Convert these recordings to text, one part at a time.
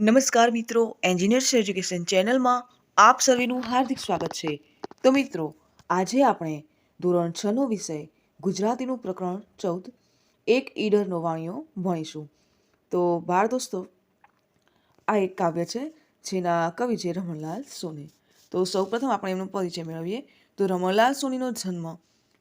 નમસ્કાર મિત્રો engineers education ચેનલમાં આપ સર્વેનું હાર્દિક સ્વાગત છે. તો મિત્રો, આજે આપણે ધોરણ છનો વિષય, ગુજરાતીનું પ્રકરણ ચૌદ, એક ઈડરનો વાણિયો ભણીશું. તો બાળ દોસ્તો, આ એક કાવ્ય છે, જેના કવિ છે રમણલાલ સોની. તો સૌપ્રથમ આપણે એમનો પરિચય મેળવીએ. તો રમણલાલ સોનીનો જન્મ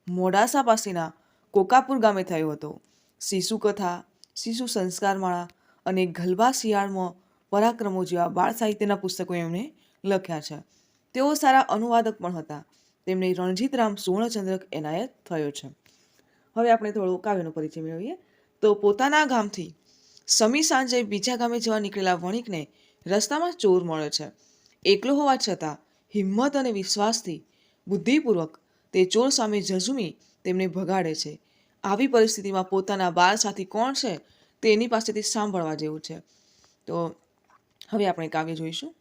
મોડાસા પાસેના કોકાપુર ગામે થયો હતો. શિશુ કથા, શિશુ સંસ્કારમાળા અને ગલબા શિયાળમાં પરાક્રમો જેવા બાળ સાહિત્યના પુસ્તકો એમણે લખ્યા છે. તેઓ સારા અનુવાદક પણ હતા. તેમને રણજીતરામ સુવર્ણચંદ્રક એનાયત થયો છે. હવે આપણે થોડો કાવ્યનો પરિચય મેળવીએ. તો પોતાના ગામથી સમી સાંજે બીજા ગામે જવા નીકળેલા વણિકને રસ્તામાં ચોર મળે છે. એકલો હોવા છતાં હિંમત અને વિશ્વાસથી બુદ્ધિપૂર્વક તે ચોર સામે ઝઝુમી તેમને ભગાડે છે. આવી પરિસ્થિતિમાં પોતાના બાળ સાથી કોણ છે તે એની પાસેથી સાંભળવા જેવું છે. તો હવે આપણે કાવ્ય જોઈશું.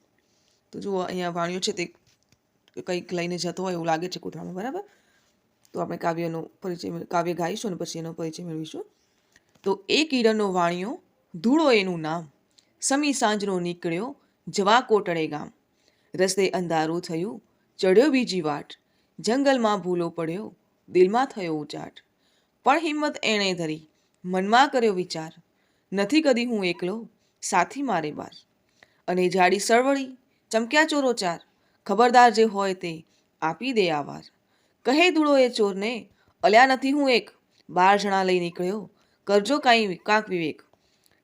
તો જુઓ, અહીંયા વાણિયો છે તે કંઈક લઈને જતો હોય એવું લાગે છે કૂતરામાં બરાબર? તો આપણે કાવ્યનો પરિચય કાવ્ય ગાઈશું અને પછી એનો પરિચય મેળવીશું. તો એ કિરણનો વાણિયો ધૂળો એનું નામ, સમી સાંજનો નીકળ્યો, જવા કોટડે ગામ. રસ્તે અંધારું થયું ચડ્યો બીજી વાટ, જંગલમાં ભૂલો પડ્યો, દિલમાં થયો ઉચાટ. પણ હિંમત એણે ધરી, મનમાં કર્યો વિચાર, નથી કદી હું એકલો, સાથી મારે બાર. અને જાડી સળવળી ચમક્યા ચોરો ચાર, ખબરદાર જે હોય તે આપી દે આવાર કહે દૂળો એ ચોરને, અલ્યા નથી હું એક. બાર જણા લઈ નીકળ્યો. કરજો કાંઈ કાંક વિવેક.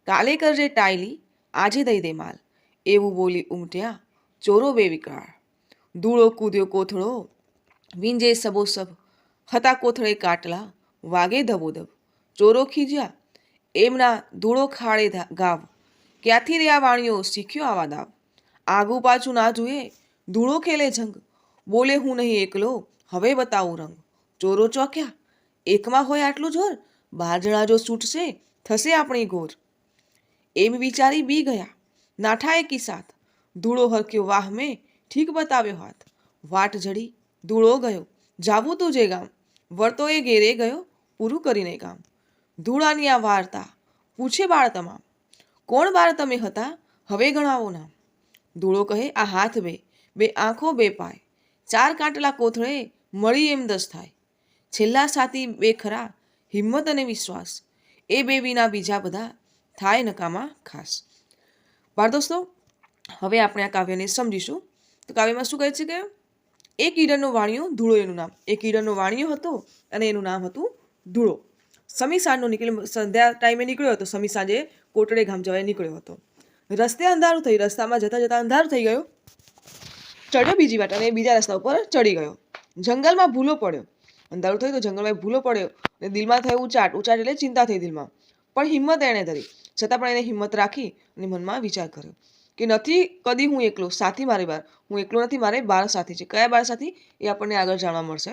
કાલે કરજે ટાયલી, આજે દઈ દે માલ. એવું બોલી ઉમટ્યા ચોરો બે વિકરાળ. ધૂળો કૂદ્યો કોથળો, વિંજે સબોસબ હતા કોથળે કાટલા, વાગે ધબોધબ ચોરો ખીજ્યા, એમના ધૂળો ખાડે ગાવ. ક્યાંથી રે આ વાણીઓ? શીખ્યો આવા દાવ. આગુ પાછું ના જુએ, ધૂળો ખેલે જંગ બોલે હું નહીં એકલો, હવે બતાવું રંગ. ચોરો ચોક્યા, એકમાં હોય આટલું જોર? બાર જો છૂટશે થશે આપણી ગોર. એમ વિચારી બી ગયા. નાઠા એકી કિસાત ધૂળો હરક્યો વાહ મેં, ઠીક બતાવ્યો હાથ. વાટ જડી, ધૂળો ગયો. જાવું તું જે ગામ? વળતો એ ઘેરે ગયો, પૂરું કરીને કામ ધૂળાની આ વાર્તા. પૂછે બાળ તમામ. કોણ બાર તમે હતા? હવે ગણાવો નામ ધૂળો કહે, આ હાથ બે બે આંખો, બે પાય. ચાર કાંટલા કોથળે મળી એમ દસ થાય. છેલ્લા સાથી બે ખરા, હિંમત અને વિશ્વાસ. એ બે વિના બીજા બધા થાય નકામા ખાસ. બાળ દોસ્તો, હવે આપણે આ કાવ્યને સમજીશું. તો કાવ્યમાં શું કહે છે કે, એક ઈડરનો વાણિયો ધૂળો એનું નામ. એક ઈડરનો વાણિયો હતો અને એનું નામ હતું ધૂળો. સમી સાંજનો નીકળ્યો, સંધ્યા ટાઈમે નીકળ્યો હતો. સમી સાંજે કોટડે ગામ જવા નીકળ્યો હતો. રસ્તે અંધારું થઈ, રસ્તામાં જતાં જતાં અંધારું થઈ ગયું. ચડ્યો બીજી વાટ અને બીજા રસ્તા ઉપર ચડી ગયો. જંગલમાં ભૂલો પડ્યો. અંધારું થયું તો જંગલમાં ભૂલો પડ્યો અને દિલમાં થયું ઉચાટ ઉચાટ એટલે ચિંતા થઈ દિલમાં. પણ હિંમત એણે ધરી. છતાં પણ એને હિંમત રાખી અને મનમાં વિચાર કર્યો કે નથી, કદી હું એકલો. સાથી મારી બાર. હું એકલો નથી, મારે બાર સાથી છે. કયા બાર સાથી? એ આપણને આગળ જાણવા મળશે.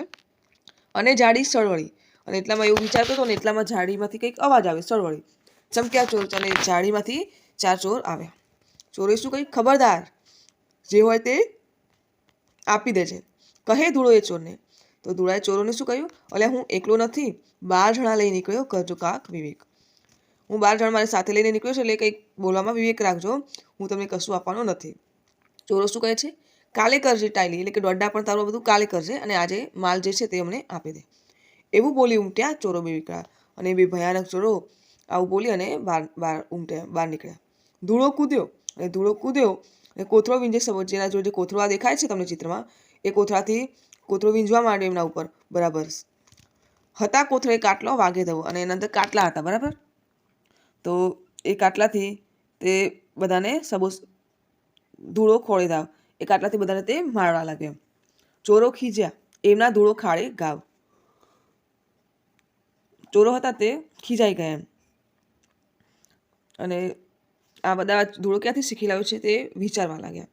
અને જાડી સળવળી અને એટલામાં એવું વિચારતો હતો ને એટલામાં જાડીમાંથી કંઈક અવાજ આવે સળવળી ચમક્યા ચોર અને જાળીમાંથી ચાર ચોર આવ્યા. ચોરે શું કહ્યું? ખબરદાર, જે હોય તે આપી દેજે. કહે ધૂળોએ ચોરને. તો ધૂળાએ ચોરોને શું કહ્યું? અલ્યા, હું એકલો નથી. બાર જણા લઈ નીકળ્યો કરજો કાક વિવેક. હું બાર જણ મારી સાથે લઈને નીકળ્યો છું એટલે કંઈક બોલવામાં વિવેક રાખજો. હું તમને કશું આપવાનો નથી. ચોરો શું કહે છે? કાલે કરજે ટાઈલી એટલે કે દોડડા પણ તારું બધું કાલે કરજે અને આજે માલ જે છે તે અમને આપી દે. એવું બોલી ઉમટ્યા ચોરો બે વિકળા. અને બે ભયાનક ચોરો આવું બોલી અને બહાર બહાર ઉમટ્યા બહાર નીકળ્યા ધૂળો કૂદ્યો. અને ધૂળો કૂદ્યો અને કોથળો વીંજે જેના જોડે કોથળો દેખાય છે તમને ચિત્રમાં, એ કોથળાથી કોથળો વીંજવા માંડ્યો એમના ઉપર. બરાબર. હતા કોથળે કાટલો વાગે દવો અને એના અંદર કાટલા હતા, બરાબર? તો એ કાટલાથી તે બધાને સબોસ ધૂળો ખોળે દાવ એ કાટલાથી બધાને તે મારવા લાગ્યો. ચોરો ખીજ્યા. એમના ધૂળો ખાડે ગાવ. ચોરો હતા તે ખીજાઈ ગયા એમ. અને આ બધા ધૂળો ક્યાંથી શીખી લાવ્યો છે તે વિચારવા લાગ્યા.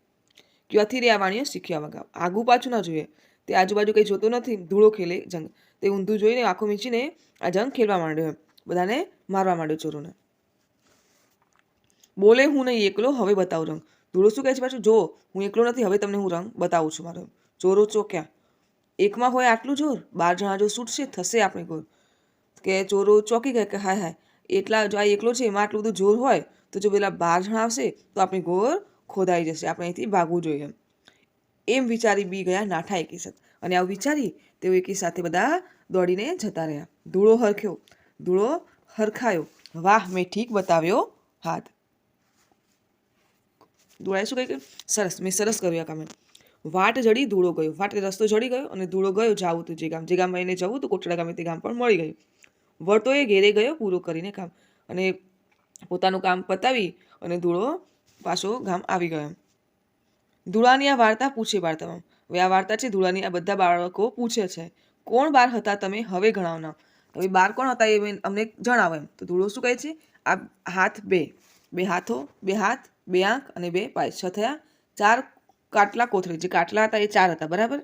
ક્યાંથી રે આ વાણીઓ શીખ્યા વગર? આગું પાછું ના જોઈએ. તે આજુબાજુ કંઈ જોતો નથી. ધૂળો ખેલે જંગ. તે ઊંધું જોઈને આંખો મીંચીને આ જંગ ખેલવા માંડ્યો બધાને મારવા માંડ્યો ચોરોને. બોલે હું નહીં, એકલો હવે બતાવું રંગ. ધૂળો શું કહે છે પાછું? જો, હું એકલો નથી, હવે તમને હું રંગ બતાવું છું મારો ચોરો ચોક્યા એકમાં હોય આટલું જોર? બાર જણા જો છૂટશે થશે આપણી ગોર. કે ચોરો ચોકી ગયા કે હાય હાય? એટલા જો આ એકલો છે, એમાં આટલું બધું જોર હોય, તો જો પેલા બાર જણા આવશે, તો આપણી ઘોર ખોદાઈ જશે. આપણે અહીંથી ભાગવું જોઈએ એમ. વિચારી બી ગયા નાઠા એકી અને આવું વિચારી તેઓ એકી સાથે બધા દોડીને જતા રહ્યા. ધૂળો હરખ્યો. ધૂળો હરખાયો. વાહ, મેં ઠીક બતાવ્યો હાથ. ધૂળાએ શું કહી ગયું સરસ, મેં સરસ કર્યું આ કામે વાટ જડી ધૂળો ગયો. વાટ રસ્તો જડી ગયો અને ધૂળો ગયો જાવું તું જે ગામ. જે ગામમાં એને જવું તું કોટડા ગામે તે ગામ પણ મળી ગયું. વળતોએ ઘેરે ગયો પૂરું કરીને કામ અને પોતાનું કામ પતાવી અને ધૂળો પાછો ગામ આવી ગયો ધૂળાની આ વાર્તા પૂછે વાર્તામાં. હવે આ વાર્તા છે, ધૂળાની આ બધા બાળકો પૂછે છે. કોણ બાર હતા તમે હવે ગણાવના હવે બાર કોણ હતા એ અમને જણાવો એમ. તો ધૂળો શું કહે છે? આ હાથ બે. બે હાથો, બે હાથ, બે આંખ અને બે પાય. છ થયા, ચાર કાટલા કોથળી. જે કાટલા હતા એ ચાર હતા. બરાબર?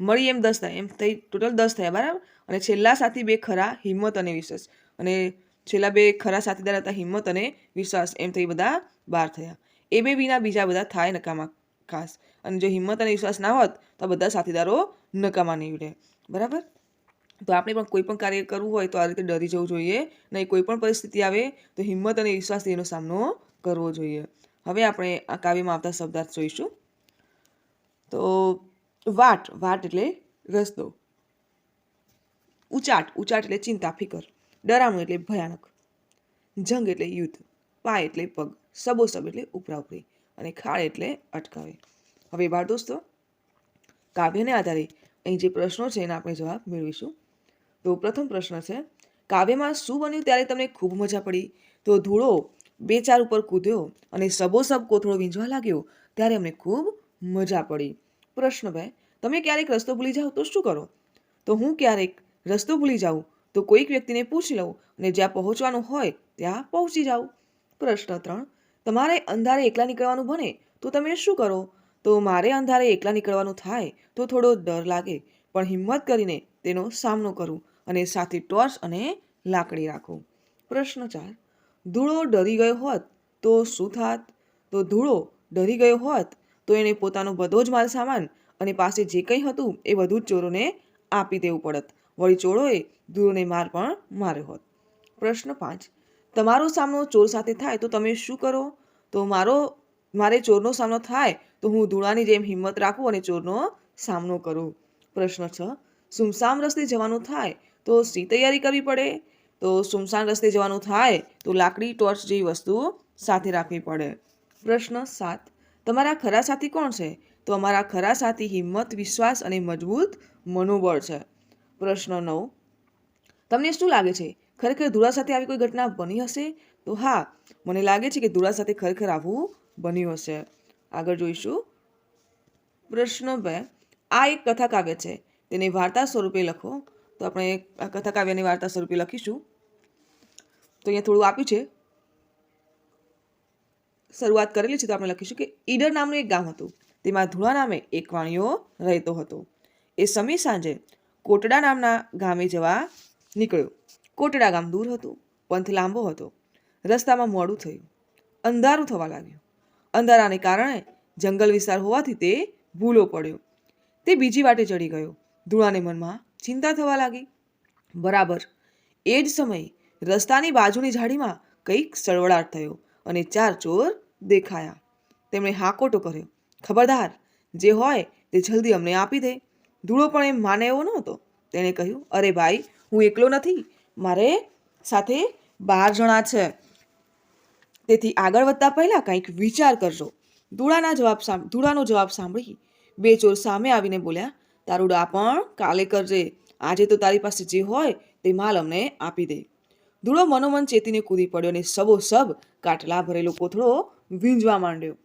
મળી એમ દસ થાય. એમ થઈ ટોટલ દસ થયા, બરાબર? અને છેલ્લા સાથી બે ખરા, હિંમત અને વિશ્વાસ. અને છેલ્લા બે ખરા સાથીદાર હતા, હિંમત અને વિશ્વાસ. એમ થઈ બધા બાર થયા. એ બે વિના બીજા બધા થાય નકામા, ખાસ. અને જો હિંમત અને વિશ્વાસ ના હોત, તો બધા સાથીદારો નકામા નીવડે બરાબર? તો આપણે પણ કોઈ પણ કાર્ય કરવું હોય, તો આ રીતે ડરી જવું જોઈએ. નહીં, કોઈ પણ પરિસ્થિતિ આવે, તો હિંમત અને વિશ્વાસથી એનો સામનો કરવો જોઈએ. હવે આપણે આ કાવ્યમાં આવતા શબ્દાર્થ જોઈશું. તો વાટ વાટ એટલે રસ્તો. ઉચાટ ઉચાટ એટલે ચિંતા, ફિકર. ડરામણ એટલે ભયાનક. જંગ એટલે યુદ્ધ. પાય એટલે પગ. સબોસબ એટલે ઉપરા ઉપરી અને ખાળ એટલે અટકાવે. હવે બાળ દોસ્તો, કાવ્યને આધારે અહીં જે પ્રશ્નો છે એના આપણે જવાબ મેળવીશું. તો પ્રથમ પ્રશ્ન છે, કાવ્યમાં શું બન્યું ત્યારે તમને ખૂબ મજા પડી? તો ધૂળો બે ચાર ઉપર કૂદ્યો અને સબોસબ કોથળો વીંજવા લાગ્યો ત્યારે અમને ખૂબ મજા પડી. પ્રશ્ન બે, તમે ક્યારેક રસ્તો ભૂલી જાઓ તો શું કરો? તો હું ક્યારેક રસ્તો ભૂલી જાઉં તો કોઈક વ્યક્તિને પૂછી લઉં અને જ્યાં પહોંચવાનું હોય ત્યાં પહોંચી જાઉં. પ્રશ્ન ત્રણ, તમારે અંધારે એકલા નીકળવાનું બને તો તમે શું કરો? તો મારે અંધારે એકલા નીકળવાનું થાય તો થોડો ડર લાગે, પણ હિંમત કરીને તેનો સામનો કરું અને સાથે ટોર્ચ અને લાકડી રાખું. પ્રશ્ન ચાર, ધૂળો ડરી ગયો હોત તો શું થાત? તો ધૂળો ડરી ગયો હોત તો એને પોતાનો બધો જ માલ સામાન અને પાસે જે કંઈ હતું એ બધું જ ચોરોને આપી દેવું પડત. વળી ચોરોએ ધૂળોને માર પણ માર્યો હોત. પ્રશ્ન પાંચ. તમારો સામનો ચોર સાથે થાય તો તમે શું કરો? તો મારો, મારે ચોરનો સામનો થાય તો હું ધૂળાની જેમ હિંમત રાખું અને ચોરનો સામનો કરું. પ્રશ્ન છ. સુમસામ રસ્તે જવાનું થાય તો શી તૈયારી કરવી પડે? તો સુમસાન રસ્તે જવાનું થાય તો લાકડી, ટોર્ચ જેવી વસ્તુ સાથે રાખવી પડે. પ્રશ્ન સાત. તમારા ખરા સાથી કોણ છે? તો અમારા ખરા સાથી હિંમત, વિશ્વાસ અને મજબૂત મનોબળ છે. પ્રશ્ન નવ. તમને શું લાગે છે? ખરેખર ધુરા સાથે આવી કોઈ ઘટના બની હશે? તો હા, મને લાગે છે કે ધૂળા સાથે ખરેખર આવું બન્યું હશે. આગળ જોઈશું. પ્રશ્ન બે. આ એક કથા કાવ્ય છે. તેને વાર્તા સ્વરૂપે લખો. તો આપણે આ કથા કાવ્યની વાર્તા સ્વરૂપે લખીશું. તો અહીંયા થોડું આપ્યું છે. શરૂઆત કરેલી છે તો આપણે લખીશું કે ઈડર નામનું એક ગામ હતું. તેમાં ધૂળા નામે એક વાણિયો રહેતો હતો. એ સમી સાંજે કોટડા નામના ગામે જવા નીકળ્યો. કોટડા ગામ દૂર હતું. પંથ લાંબો હતો. રસ્તામાં મોડું થયું. અંધારું થવા લાગ્યું. અંધારાને કારણે જંગલ વિસ્તાર હોવાથી તે ભૂલો પડ્યો. તે બીજી વાટે ચડી ગયો. ધૂળાને મનમાં ચિંતા થવા લાગી. બરાબર એ જ સમયે રસ્તાની બાજુની ઝાડીમાં કંઈક સળવળાટ થયો. અને ચાર ચોર દેખાયા. તેમણે હાકોટો કર્યો, ખબરદાર, જે હોય તે જલ્દી અમને આપી દે. ધૂળો પણ એમ માને એવો નહોતો. તેણે કહ્યું, અરે ભાઈ, હું એકલો નથી, મારે સાથે બાર જણા છે. તેથી આગળ વધતા પહેલાં કંઈક વિચાર કરજો. ધૂળાના જવાબ ધૂળાનો જવાબ સાંભળી બે ચોર સામે આવીને બોલ્યા તારું ડા પણ કાલે કરજે. આજે તો તારી પાસે જે હોય તે માલ અમને આપી દે. ધૂળો મનોમન ચેતીને કૂદી પડ્યો અને સબો સબ કાટલા ભરેલો કોથળો વીંજવા માંડ્યો.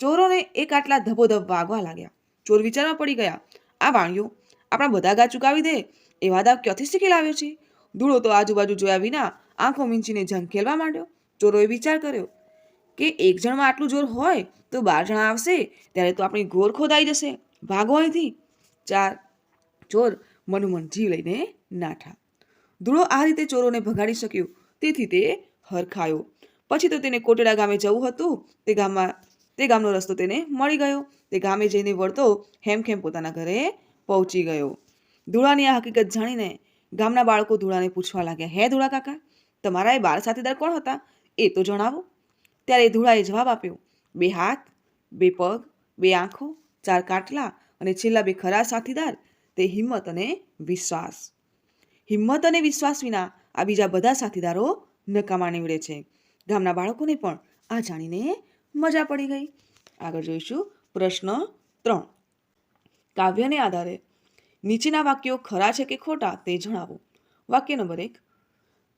ચોરોને એ કાટલા ધબોધબ વાગવા લાગ્યા. ચોર વિચારમાં પડી ગયા, આ વાણિયો, આપણા બધા ગા ચુકાવી દે? એ વાદા ક્યાંથી શીખી લાવ્યો છે? ધૂળો તો આજુબાજુ જોયા વિના આંખો મીંચીને ઝંખેલવા માંડ્યો. ચોરોએ વિચાર કર્યો કે એક જણમાં આટલું જોર હોય તો બાર જણા આવશે, ત્યારે તો આપણી ઘોર ખોદાઈ જશે. ભાગો અહીંથી. ચાર. ચોર મનોમન જીવ લઈને નાઠા. ધૂળો આ રીતે ચોરોને ભગાડી શક્યો. તેથી તે હરખાયો. પછી તો તેને કોટડા ગામે જવું હતું. તે ગામમાં, તે ગામનો રસ્તો તેને મળી ગયો. તે ગામે જઈને વળતો હેમખેમ પોતાના ઘરે પહોંચી ગયો. ધૂળાની આ હકીકત જાણીને ગામના બાળકો ધૂળાને પૂછવા લાગ્યા, હે ધૂળા કાકા, તમારા એ બાળ સાથીદાર કોણ હતા? એ તો જણાવો. ત્યારે ધૂળાએ જવાબ આપ્યો, બે હાથ, બે પગ, બે આંખો, ચાર કાટલા અને છેલ્લા બે ખરા સાથીદાર. તે હિંમત અને વિશ્વાસ. હિંમત અને વિશ્વાસ વિના આ બીજા બધા સાથીદારો નકામા નીવડે છે. ગામના બાળકોને પણ આ જાણીને મજા પડી ગઈ. આગળ જોઈશું પ્રશ્ન ત્રણ. કાવ્યને આધારે નીચેના વાક્યો ખરા છે કે ખોટા તે જણાવો. વાક્ય નંબર એક.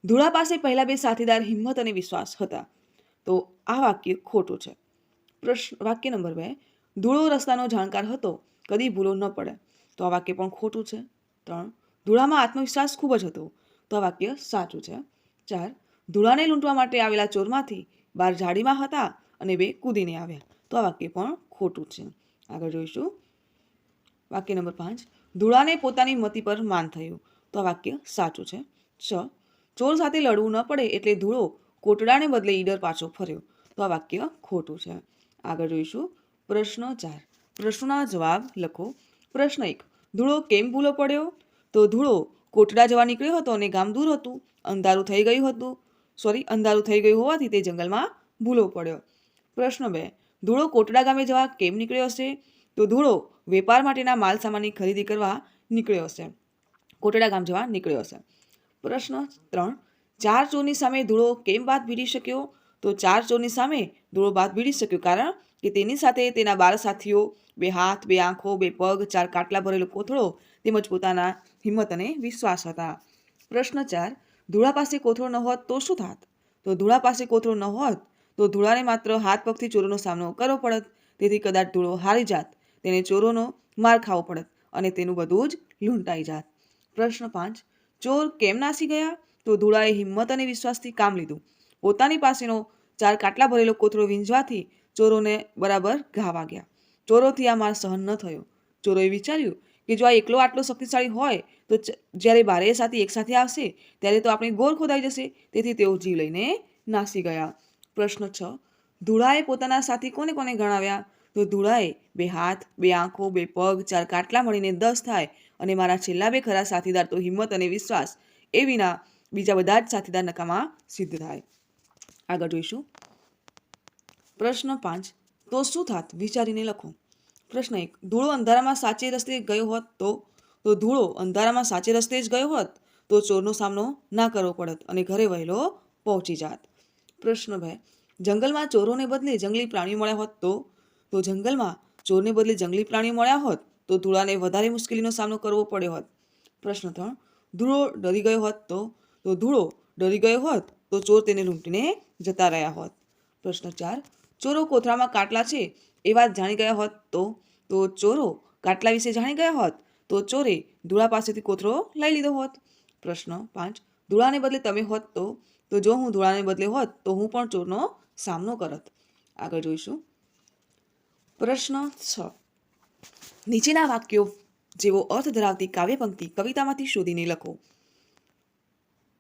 ધૂળા પાસે પહેલા બે સાથીદાર હિંમત અને વિશ્વાસ હતા. તો આ વાક્ય ખોટું છે. પ્રશ્ન, વાક્ય નંબર બે. ધૂળો રસ્તાનો જાણકાર હતો, કદી ભૂલો ન પડે. તો આ વાક્ય પણ ખોટું છે. ત્રણ. ધૂળામાં આત્મવિશ્વાસ ખૂબ જ હતો. તો આ વાક્ય સાચું છે. ચાર, ધૂળાને લૂંટવા માટે આવેલા ચોરમાંથી બાર ઝાડીમાં હતા અને બે કૂદીને આવ્યા. તો આ વાક્ય પણ ખોટું છે. આગળ જોઈશું. વાક્ય નંબર પાંચ, ધૂળાને પોતાની મતિ પર માન થયું. તો આ વાક્ય સાચું છે. છ, ચોર સાથે લડવું ન પડે એટલે ધૂળો કોટડાને બદલે ઈડર પાછો ફર્યો. તો આ વાક્ય ખોટું છે. આગળ જોઈશું. પ્રશ્ન ચાર, પ્રશ્નોના જવાબ લખો. પ્રશ્ન એક, ધૂળો કેમ ભૂલો પડ્યો? તો ધૂળો કોટડા જવા નીકળ્યો હતો અને ગામ દૂર હતું. અંધારું થઈ ગયું હતું. સોરી અંધારું થઈ ગયું હોવાથી તે જંગલમાં ભૂલો પડ્યો. પ્રશ્ન બે, ધૂળો કોટડા ગામે જવા કેમ નીકળ્યો હશે? તો ધૂળો વેપાર માટેના માલ સામાનની ખરીદી કરવા નીકળ્યો હશે. કોટડા ગામ જવા નીકળ્યો હશે. પ્રશ્ન ત્રણ, ચાર ચોરની સામે ધૂળો કેમ વાત ભીડી શક્યો? તો ચાર ચોરની સામે ધૂળો વાત ભીડી શક્યો કારણ કે તેની સાથે તેના બાર સાથીઓ, બે હાથ, બે આંખો, બે પગ, ચાર કાટલા ભરેલો કોથળો તેમજ પોતાના હિંમત અને વિશ્વાસ હતા. પ્રશ્ન ચાર, ધૂળા પાસે કોથળો ન હોત તો શું થાત? તો ધૂળા પાસે કોથળો ન હોત તો ધૂળાને માત્ર હાથ પગથી ચોરોનો સામનો કરવો પડત. તેથી કદાચ ધૂળો હારી જાત, તેને ચોરોનો માર ખાવો પડત અને તેનું બધું જ લૂંટાઈ જાત. પ્રશ્ન પાંચ, ચોર કેમ નાસી ગયા? તો ધૂળાએ હિંમત અને વિશ્વાસથી કામ લીધું. પોતાની પાસેનો ચાર કાટલા ભરેલો કોથળો વીંઝવાથી ચોરોને બરાબર ઘા વાગ્યા. ચોરોથી આ માર સહન ન થયો. ચોરોએ વિચાર્યું કે જો આ એકલો આટલો શક્તિશાળી હોય, તો જ્યારે બારે સાથી એકસાથે આવશે, ત્યારે તો આપણી ગોળ ખોદાઈ જશે. તેથી તેઓ જીવ લઈને નાસી ગયા. પ્રશ્ન છ. ધૂળાએ પોતાના સાથી કોને કોને ગણાવ્યા? તો ધૂળાએ બે હાથ, બે આંખો, બે પગ, ચાર કાટલા મળીને દસ થાય અને મારા છેલ્લા બે ખરા સાથીદાર તો હિંમત અને વિશ્વાસ એ વિના બીજા બધા જ સાથીદાર નકામા સિદ્ધ થાય. આગળ જોઈશું. પ્રશ્ન પાંચ. તો શું થાત? વિચારીને લખો. પ્રશ્ન એક, ધૂળો અંધારામાં સાચે રસ્તે ગયો હોત તો? તો ધૂળો અંધારામાં સાચે રસ્તે જ ગયો હોત તો ચોરનો સામનો ના કરવો પડત અને ઘરે વહેલો પહોંચી જાત. પ્રશ્ન બે, જંગલમાં ચોરોને બદલે જંગલી પ્રાણીઓ મળ્યા હોત તો? તો જંગલમાં ચોરને બદલે જંગલી પ્રાણીઓ મળ્યા હોત તો ધૂળાને વધારે મુશ્કેલીનો સામનો કરવો પડ્યો હોત. પ્રશ્ન ત્રણ, ધૂળો ડરી ગયો હોત તો? તો ધૂળો ડરી ગયો હોત તો ચોર તેને લૂંટીને જતા રહ્યા હોત. પ્રશ્ન ચાર, ચોરો કોથળામાં કાટલા છે એ વાત જાણી ગયા હોત તો? તો ચોરો કાટલા વિશે જાણી ગયા હોત? તો ચોરે ધૂળા પાસેથી કોથળો લઈ લીધો હોત? પ્રશ્ન પાંચ. ધૂળાને બદલે તમે હોત તો? તો જો હું ધૂળાને બદલે હોત તો હું પણ ચોરનો સામનો કરત. આગળ જોઈશું. પ્રશ્ન છ. નીચેના વાક્યો જેવો અર્થ ધરાવતી કાવ્ય પંક્તિ કવિતામાંથી શોધીને લખો.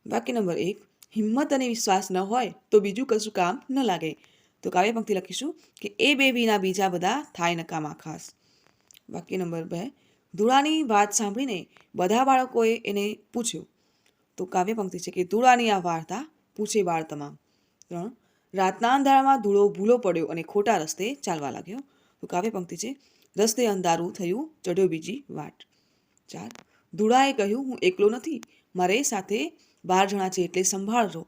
વાક્ય નંબર એક. હિંમત અને વિશ્વાસ ન હોય તો બીજું કશું કામ ન લાગે. તો કાવ્ય પંક્તિ લખીશું કે એ બે વિના બીજા બધા થાય નકામા ખાસ વાક્ય નંબર બે ધૂળાની વાત સાંભળીને બધા બાળકોએ એને પૂછ્યું તો કાવ્ય પંક્તિ છે કે ધૂળાની આ વાર્તા પૂછે બાળ તમામ ત્રણ રાતના અંધારામાં ધૂળો ભૂલો પડ્યો અને ખોટા રસ્તે ચાલવા લાગ્યો તો કાવ્ય પંક્તિ છે રસ્તે અંધારું થયું ચઢ્યો બીજી વાટ ચાર ધૂળાએ કહ્યું હું એકલો નથી મારે સાથે બાર જણા છે એટલે સંભાળજો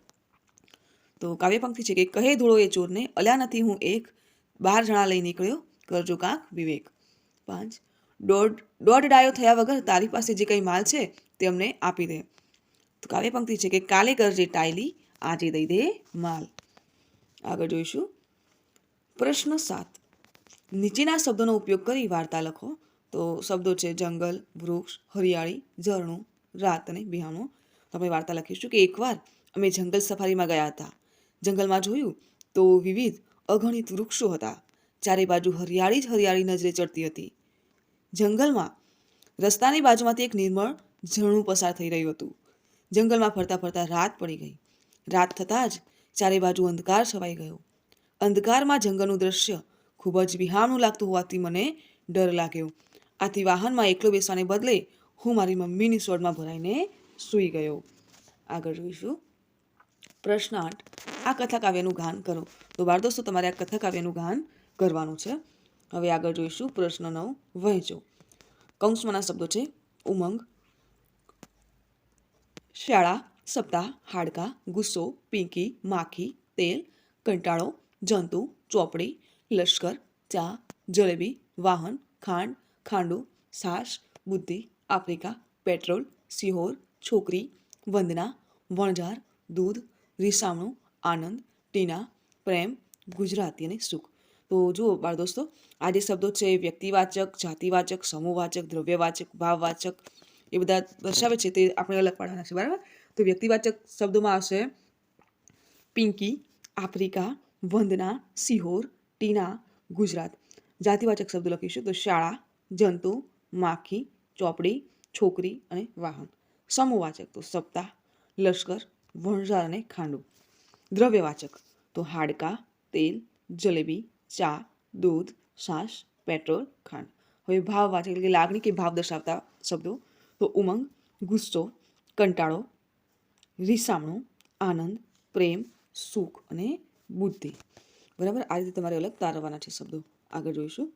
તો કાવ્ય છે કે કહે ધૂળો એ ચોરને, અલ્યા નથી હું એક, બાર જણા લઈ નીકળ્યો, કરજો કાંક વિવેક. પાંચ, દોઢ દોઢ ડાયો થયા વગર તારી પાસે જે કંઈ માલ છે તે અમને આપી દે. તો કાવ્ય છે કે કાલે કરજે ટાયલી, આજે દઈ દે માલ. આગળ જોઈશું. પ્રશ્ન સાત. નીચેના શબ્દોનો ઉપયોગ કરી વાર્તા લખો. તો શબ્દો છે જંગલ, વૃક્ષ, હરિયાળી, ઝરણું, રાત અને બિહાણું. તો આપણે વાર્તા લખીશું કે એકવાર અમે જંગલ સફારીમાં ગયા હતા. જંગલમાં જોયું તો વિવિધ અગણિત વૃક્ષો હતા. ચારે બાજુ હરિયાળી જ હરિયાળી નજરે ચડતી હતી. જંગલમાં રસ્તાની બાજુમાંથી એક નિર્મળ ઝરણું પસાર થઈ રહ્યું હતું. જંગલમાં ફરતા ફરતા રાત પડી ગઈ. રાત થતાં જ ચારે બાજુ અંધકાર છવાઈ ગયો. અંધકારમાં જંગલનું દ્રશ્ય ખૂબ જ વિહામણું લાગતું હોવાથી મને ડર લાગ્યો. આથી વાહનમાં એકલો બેસવાને બદલે હું મારી મમ્મીની સોડમાં ભરાઈને સૂઈ ગયો. આગળ જોઈશું. પ્રશ્ન આઠ, આ કથા કાવ્યનું ગાન કરો. તો બાળ દોસ્તો, તમારે આ કથા કાવ્યનું ગાન કરવાનું છે. હવે આગળ જોઈશું પ્રશ્ન નવ વહેંચો કૌંસમાંના શબ્દો છે ઉમંગ, શાળા, સપ્તાહ, હાડકા, ગુસ્સો, પિંકી, માખી, તેલ, કંટાળો, જંતુ, ચોપડી, લશ્કર, ચા, જલેબી, વાહન, ખાંડ, ખાંડુ, સાસ, બુદ્ધિ, આફ્રિકા, પેટ્રોલ, સિહોર, છોકરી, વંદના, વણઝાર, દૂધ રીસામણું, આનંદ, ટીના, પ્રેમ, ગુજરાતી અને સુખ. તો જુઓ બાળ દોસ્તો આ જે શબ્દો છે એ વ્યક્તિવાચક, જાતિવાચક, સમૂહવાચક, દ્રવ્યવાચક, ભાવવાચક, એ બધા દર્શાવે છે તે આપણે અલગ પાડવાના છે, બરાબર? તો વ્યક્તિવાચક શબ્દોમાં આવશે પિંકી, આફ્રિકા, વંદના, સિહોર, ટીના, ગુજરાત. જાતિવાચક શબ્દ લખીશું તો શાળા, જંતુ, માખી, ચોપડી, છોકરી અને વાહન. સમૂહવાચક તો સપ્તાહ, લશ્કર વણઝાર અને ખાંડુ. દ્રવ્યવાચક. તો હાડકા, તેલ, જલેબી, ચા, દૂધ, છાશ, પેટ્રોલ, ખાંડ. હવે ભાવવાચક એટલે કે લાગણી કે ભાવ દર્શાવતા શબ્દો. તો ઉમંગ, ગુસ્સો, કંટાળો, રીસામણું, આનંદ, પ્રેમ, સુખ અને બુદ્ધિ. બરાબર? આ રીતે તમારે અલગ તારવવાના છે શબ્દો. આગળ જોઈશું.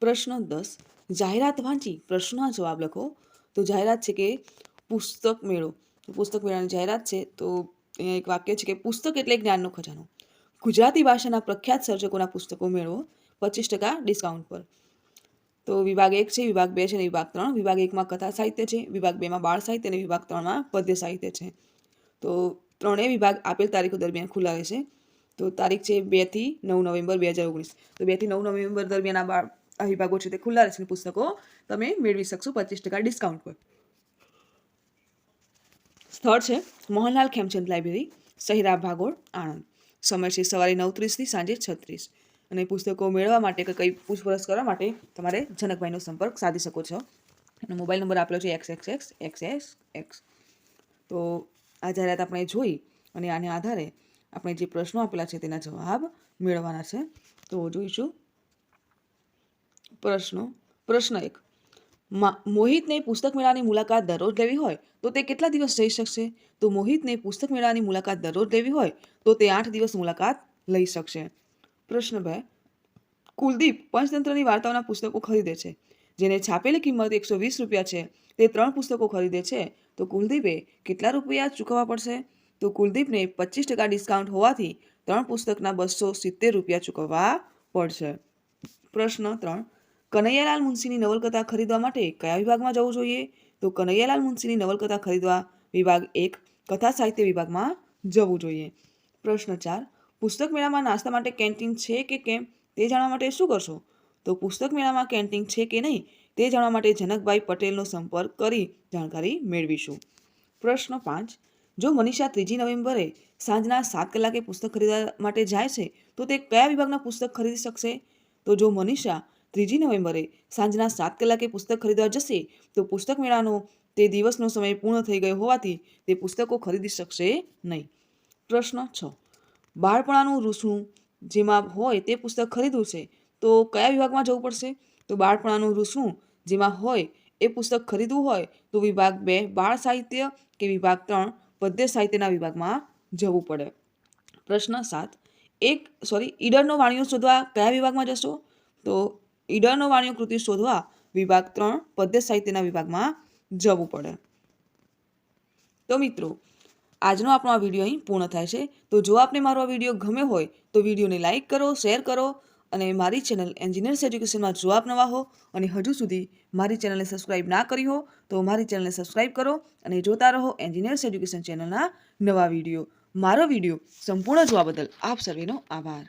પ્રશ્ન દસ. જાહેરાત વાંચી. પ્રશ્નના જવાબ લખો. તો જાહેરાત છે કે પુસ્તક મેળો. પુસ્તક મેળાની જાહેરાત છે, તો અહીંયા એક વાક્ય છે કે પુસ્તક એટલે જ્ઞાનનો ખજાનો. ગુજરાતી ભાષાના પ્રખ્યાત સર્જકોના પુસ્તકો મેળવો પચીસ ટકા ડિસ્કાઉન્ટ પર. તો વિભાગ એક છે, વિભાગ બે છે અને વિભાગ ત્રણ. વિભાગ એકમાં કથા સાહિત્ય છે, વિભાગ બેમાં બાળ સાહિત્ય અને વિભાગ ત્રણમાં પદ્ય સાહિત્ય છે. તો ત્રણેય વિભાગ આપેલ તારીખો દરમિયાન ખુલ્લા રહેશે તો તારીખ છે બેથી નવ નવેમ્બર બે હજાર ઓગણીસ. તો બેથી નવ નવેમ્બર દરમિયાન આ વિભાગો છે તે ખુલ્લા રહેશે પુસ્તકો તમે મેળવી શકશો પચીસ ટકા ડિસ્કાઉન્ટ પર. સ્થળ છે મોહનલાલ ખેમચંદ લાઇબ્રેરી સહિરા ભાગોળ, આણંદ. સમય છે સવારે નવ ત્રીસથી સાંજે છત્રીસ. અને પુસ્તકો મેળવવા માટે કે કંઈ પૂછપરછ કરવા માટે તમારે જનકભાઈનો સંપર્ક સાધી શકો છો. અને મોબાઈલ નંબર આપેલો છે x x x x x x. તો આ જાહેરાત આપણે જોઈ અને આને આધારે આપણે જે પ્રશ્નો આપેલા છે તેના જવાબ મેળવવાના છે. તો જોઈશું. પ્રશ્નો. પ્રશ્ન એક. મોહિતને પુસ્તક મેળાની મુલાકાત દરરોજ લેવી હોય તો તે કેટલા દિવસ જઈ શકશે? તો મોહિતને પુસ્તક મેળાની મુલાકાત દરરોજ લેવી હોય તો તે આઠ દિવસ મુલાકાત લઈ શકશે. પ્રશ્ન બે. કુલદીપ પંચતંત્રની વાર્તાઓના પુસ્તકો ખરીદે છે, જેને છાપેલી કિંમત એકસો વીસ રૂપિયા છે. તે ત્રણ પુસ્તકો ખરીદે છે. તો કુલદીપે કેટલા રૂપિયા ચૂકવવા પડશે? તો કુલદીપને પચીસ ટકા ડિસ્કાઉન્ટ હોવાથી ત્રણ પુસ્તકના બસો સિત્તેર રૂપિયા ચૂકવવા પડશે. પ્રશ્ન ત્રણ. કનૈયાલાલ મુનશીની નવલકથા ખરીદવા માટે કયા વિભાગમાં જવું જોઈએ? તો કનૈયાલાલ મુનશીની નવલકથા ખરીદવા વિભાગ એક, કથા સાહિત્ય વિભાગમાં જવું જોઈએ. પ્રશ્ન ચાર, પુસ્તક મેળામાં નાસ્તા માટે કેન્ટીન છે કે કેમ? તે જાણવા માટે શું કરશો? તો પુસ્તક મેળામાં કેન્ટીન છે કે નહીં? તે જાણવા માટે જનકભાઈ પટેલનો સંપર્ક કરી જાણકારી મેળવીશું. પ્રશ્ન પાંચ, જો મનીષા ત્રીજી નવેમ્બરે સાંજના સાત કલાકે પુસ્તક ખરીદવા માટે જાય છે, તો તે કયા વિભાગના પુસ્તક ખરીદી શકશે? તો જો મનીષા ત્રીજી નવેમ્બરે સાંજના સાત કલાકે પુસ્તક ખરીદવા જશે તો પુસ્તક મેળાનો તે દિવસનો સમય પૂર્ણ થઈ ગયો હોવાથી તે પુસ્તકો ખરીદી શકશે નહીં. પ્રશ્ન છ. બાળપણાનું રૂસણું જેમાં હોય તે પુસ્તક ખરીદવું છે તો કયા વિભાગમાં જવું પડશે? તો બાળપણાનું રૂસણું જેમાં હોય એ પુસ્તક ખરીદવું હોય તો વિભાગ બે બાળ સાહિત્ય કે વિભાગ ત્રણ પદ્ય સાહિત્યના વિભાગમાં જવું પડે. પ્રશ્ન સાત. એક સોરી ઈડરનો વાણિયો શોધવા કયા વિભાગમાં જશો? તો ઈડરનો વાણિયો કૃતિ શોધવા વિભાગ ત્રણ પદ્ય સાહિત્યના વિભાગમાં જવું પડે. તો મિત્રો, આજનો આપણો આ વીડિયો અહીં પૂર્ણ થાય છે. તો જો આપને મારો આ વીડિયો ગમ્યો હોય, તો વિડીયોને લાઇક કરો, શેર કરો અને મારી ચેનલ એન્જિનિયર્સ એજ્યુકેશનમાં જો આપ નવા હો અને હજુ સુધી મારી ચેનલને સબસ્ક્રાઇબ ના કરી હો, તો મારી ચેનલને સબસ્ક્રાઇબ કરો અને જોતા રહો એન્જિનિયર્સ એજ્યુકેશન ચેનલના નવા વીડિયો. મારો વીડિયો સંપૂર્ણ જોવા બદલ આપ સર્વેનો આભાર.